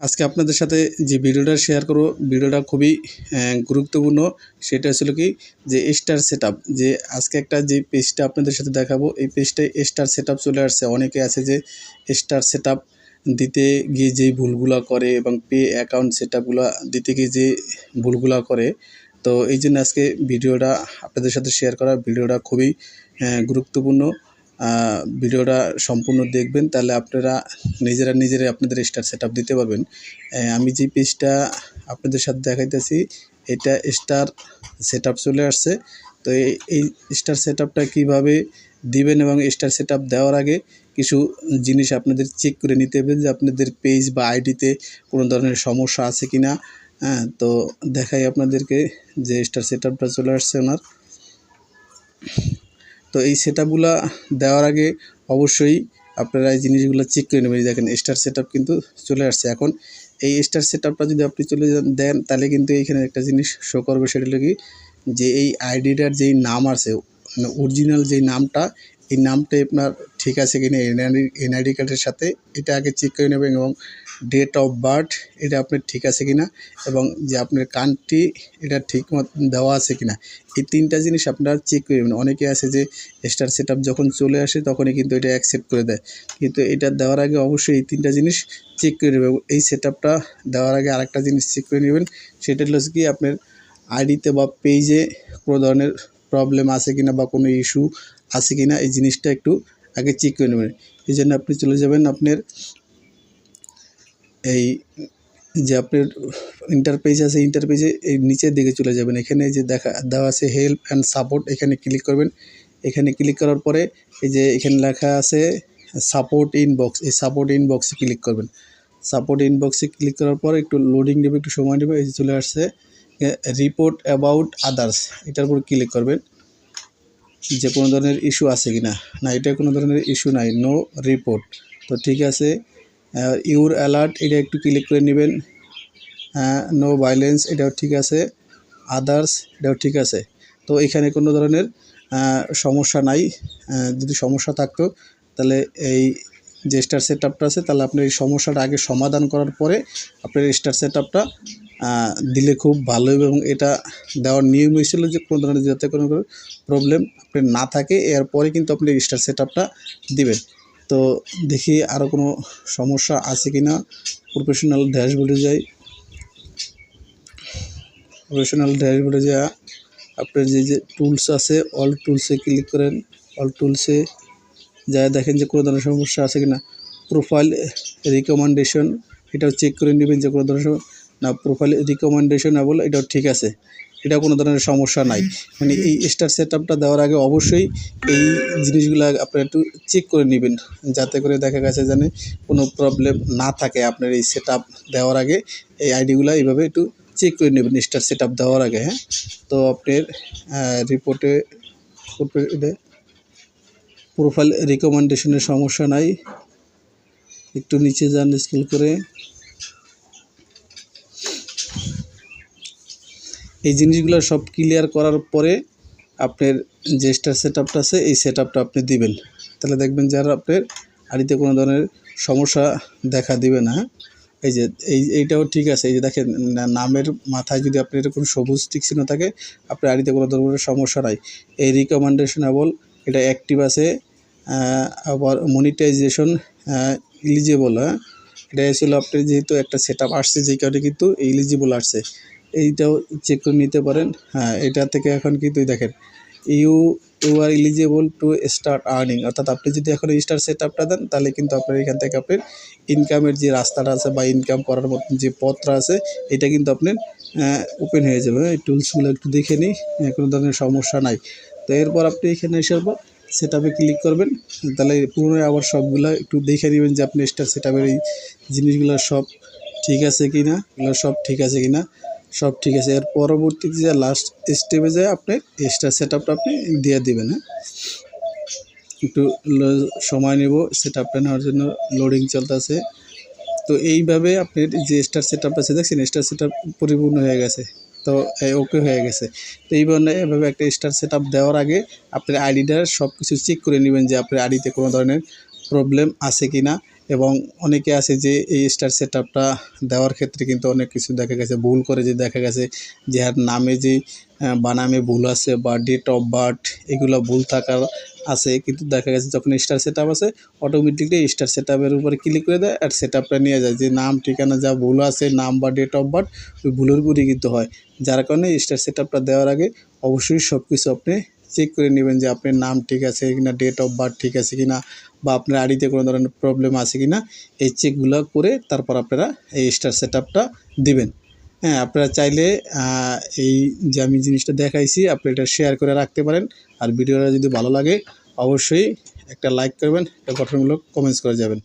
আজকে আপনাদের সাথে যে ভিডিওটা শেয়ার করব, ভিডিওটা খুবই গুরুত্বপূর্ণ। সেটা হচ্ছিল কি? যে স্টার সেট যে আজকে একটা যে পেজটা আপনাদের সাথে দেখাবো, এই পেজটায় স্টার সেট চলে আসছে। অনেকে আছে যে স্টার সেট দিতে গিয়ে যেই ভুলগুলা করে এবং পে অ্যাকাউন্ট সেট দিতে গিয়ে যে ভুলগুলা করে। তো এই জন্য আজকে ভিডিওটা আপনাদের সাথে শেয়ার করা, ভিডিওটা খুবই গুরুত্বপূর্ণ। ভিডিওটা সম্পূর্ণ দেখবেন, তাহলে আপনারা নিজেরা নিজেরাই আপনাদের স্টার সেট দিতে পারবেন। আমি যে পেজটা আপনাদের সাথে দেখাইতেছি, এটা স্টার সেট চলে আসছে। তো এই স্টার সেট আপটা কীভাবে দিবেন এবং স্টার সেট দেওয়ার আগে কিছু জিনিস আপনাদের চেক করে নিতে হবে যে আপনাদের পেজ বা আইডিতে কোনো ধরনের সমস্যা আছে কি না হ্যাঁ তো দেখাই আপনাদেরকে যে স্টার সেট চলে আসছে ওনার। তো এই সেট দেওয়ার আগে অবশ্যই আপনারা এই জিনিসগুলো চেক করে নেবেন। দেখেন স্টার সেট কিন্তু চলে আসছে। এখন এই স্টার সেট যদি আপনি চলে দেন, তাহলে কিন্তু এইখানে একটা জিনিস শো করবে, সেটা হলো কি? যে এই আইডিটার যেই নাম আছে মানে অরিজিনাল যেই নামটা, এই নামটা আপনার ঠিক আছে কিনা এনআইডি এনআইডি কার্ডের সাথে এটা আগে চেক করে নেবেন এবং ডেট অফ বার্থ এটা আপনার ঠিক আছে কিনা? এবং যে আপনার কান্ট্রি এটা ঠিক দেওয়া আছে কিনা? এই তিনটা জিনিস আপনারা চেক করে নেবেন। অনেকে আছে যে স্টার সেট যখন চলে আসে, তখনই কিন্তু এটা অ্যাকসেপ্ট করে দেয়। কিন্তু এটা দেওয়ার আগে অবশ্যই এই তিনটা জিনিস চেক করে নেবেন। এই সেট দেওয়ার আগে আরেকটা জিনিস চেক করে নেবেন। সেটা হলো কি, আপনার আইডিতে বা পেজে কোনো ধরনের প্রবলেম আছে কিনা বা কোনো ইস্যু আছে কিনা, এই জিনিসটা একটু আগে চেক করে নেবেন। এই জন্য আপনি চলে যাবেন আপনার এই যে আপনার ইন্টার পেজ আছে ইন্টার পেজে এই নিচের দিকে চলে যাবেন। এখানে যে দেখা, দেওয়া আছে হেল্প অ্যান্ড সাপোর্ট এখানে ক্লিক করবেন। এখানে ক্লিক করার পরে এই যে এখানে লেখা আছে সাপোর্ট ইনবক্স এই সাপোর্ট ইনবক্সে ক্লিক করবেন। সাপোর্ট ইনবক্সে ক্লিক করার পর একটু লোডিং নেবে, একটু সময় নেবে, এই যে চলে আসছে রিপোর্ট অ্যাবাউট আদার্স এটার উপর ক্লিক করবেন। যে কোনো ধরনের ইস্যু আছে কি না না এটা কোনো ধরনের ইস্যু নাই নো রিপোর্ট তো ঠিক আছে ইউর অ্যালার্ট, এটা একটু ক্লিক করে নেবেন। নো ভাইলেন্স এটাও ঠিক আছে। আদার্স এটাও ঠিক আছে। তো এখানে কোনো ধরনের সমস্যা নাই। যদি সমস্যা থাকতো, তাহলে এই যে স্টার সেট আপটা আছে, তাহলে আপনার এই সমস্যাটা আগে সমাধান করার পরে আপনার স্টার সেট আপটা দিলে খুব ভালো হবে এবং এটা দেওয়ার নিয়ম হয়েছিল যে কোনো ধরনের যাতে কোনো প্রবলেম আপনার না থাকে এরপরে কিন্তু আপনি স্টার সেট আপটা দিবেন। তো দেখি আরও কোনো সমস্যা আছে কি না প্রফেশনাল ড্যাশবোর্ডে যাই। প্রফেশনাল ড্যাশবোর্ডে যা। আপনার যে যে টুলস আছে অল টুলসে ক্লিক করেন। অল টুলসে যা দেখেন যে কোনো ধরনের সমস্যা আছে কি না প্রোফাইল রিকমেন্ডেশন এটাও চেক করে নেবেন যে কোনো ধরনের না প্রোফাইল রিকমেন্ডেশন বলে এটাও ঠিক আছে। এটা কোনো ধরনের সমস্যা নাই। মানে এই স্টার সেট আপটা দেওয়ার আগে অবশ্যই এই জিনিসগুলো আপনারা একটু চেক করে নেবেন, যাতে করে দেখা গেছে যেন কোনো প্রবলেম না থাকে আপনার এই সেট দেওয়ার আগে। এই আইডিগুলো এইভাবে একটু চেক করে নেবেন স্টার সেট দেওয়ার আগে হ্যাঁ? তো আপনার রিপোর্টে প্রোফাইল রিকমেন্ডেশনের সমস্যা নাই। একটু নিচে যান স্কেল করে। এই জিনিসগুলো সব ক্লিয়ার করার পরে আপনার যে স্টার সেট আপটা আছে, এই সেট আপটা আপনি দিবেন। তাহলে দেখবেন যারা আপনার আড়িতে কোনো ধরনের সমস্যা দেখা দিবে না হ্যাঁ? এই যে, এই, এইটাও ঠিক আছে। এই যে দেখেন নামের মাথায় যদি আপনি এরকম সবুজ টিক চিহ্ন থাকে, আপনার আড়িতে কোনো ধরনের সমস্যা নাই। এই রিকমেন্ডেশনেবল এটা অ্যাক্টিভ আছে আবার মনিটাইজেশন ইলিজিবল হ্যাঁ? এটা ছিল আপনার যেহেতু একটা সেট আপ আসছে, যেই কারণে কিন্তু ইলিজিবল আসছে। এইটাও চেক করে নিতে পারেন। হ্যাঁ এটা থেকে এখন কিন্তু দেখেন you you are eligible to start earning অর্থাৎ আপনি যদি এখন স্টার সেট আপটা দেন তাহলে কিন্তু আপনার এখান থেকে আপনার ইনকামের যে রাস্তাটা আছে বা ইনকাম করার মতন যে পথটা আছে এটা কিন্তু আপনার ওপেন হয়ে যাবে। এই টুলসগুলো একটু দেখে নিই হ্যাঁ, কোনো ধরনের সমস্যা নাই। তো এরপর আপনি এখানে এসার পর সেট আপে ক্লিক করবেন। তাহলে পুনরায় আবার সবগুলো একটু দেখে নেবেন যে আপনি স্টার সেট আপের এই জিনিসগুলো সব ঠিক আছে কি না এগুলো সব ঠিক আছে কি না সব ঠিক আছে। এর পরবর্তীতে যে লাস্ট স্টেপে যায় আপনি এক্সট্রা সেট আপটা আপনি দিয়ে দিবেন হ্যাঁ? একটু সময় নেব সেট আপটা নেওয়ার জন্য লোডিং চলতেছে। তো এইভাবে আপনার যে স্টার সেট আপ আছে, দেখছেন স্টার সেট পরিপূর্ণ হয়ে গেছে, তো ওকে হয়ে গেছে। তো এই এইভাবে এভাবে একটা স্টার সেট দেওয়ার আগে আপনার আইডিটা সব কিছু চেক করে নেবেন যে আপনার আইডিতে কোনো ধরনের প্রবলেম আছে কি না এবং অনেকে আছে যে এই স্টার সেট আপটা দেওয়ার ক্ষেত্রে কিন্তু অনেক কিছু দেখা গেছে। ভুল করে যে দেখা গেছে যে আর নামে যে বানামে ভুল আছে বা ডেট অফ বার্থ এগুলো ভুল থাকার আছে। কিন্তু দেখা গেছে যখন স্টার সেট আছে অটোমেটিকলি স্টার সেট আপের উপরে ক্লিক করে দেয় আর সেট আপটা নিয়ে যায় যে নাম, ঠিকানা যা ভুল আছে, নাম বা ডেট অফ বার্থ ওই ভুলের উপরেই কিন্তু হয়। যার কারণে স্টার সেট আপটা দেওয়ার আগে অবশ্যই সব কিছু আপনি চেক করে নেবেন যে আপনার নাম ঠিক আছে কিনা ডেট অফ বার্থ ঠিক আছে কিনা বা আপনার আইডিতে কোনো ধরনের প্রবলেম আছে কিনা, এই চেকগুলো করে তারপর আপনারা এই স্টার সেট আপটা দিবেন। হ্যাঁ আপনারা চাইলে এই যে আমি জিনিসটা দেখাইছি, আপনি এটা শেয়ার করে রাখতে পারেন। আর ভিডিওটা যদি ভালো লাগে, অবশ্যই একটা লাইক করবেন, একটা গঠনমূলক কমেন্টস করে যাবেন।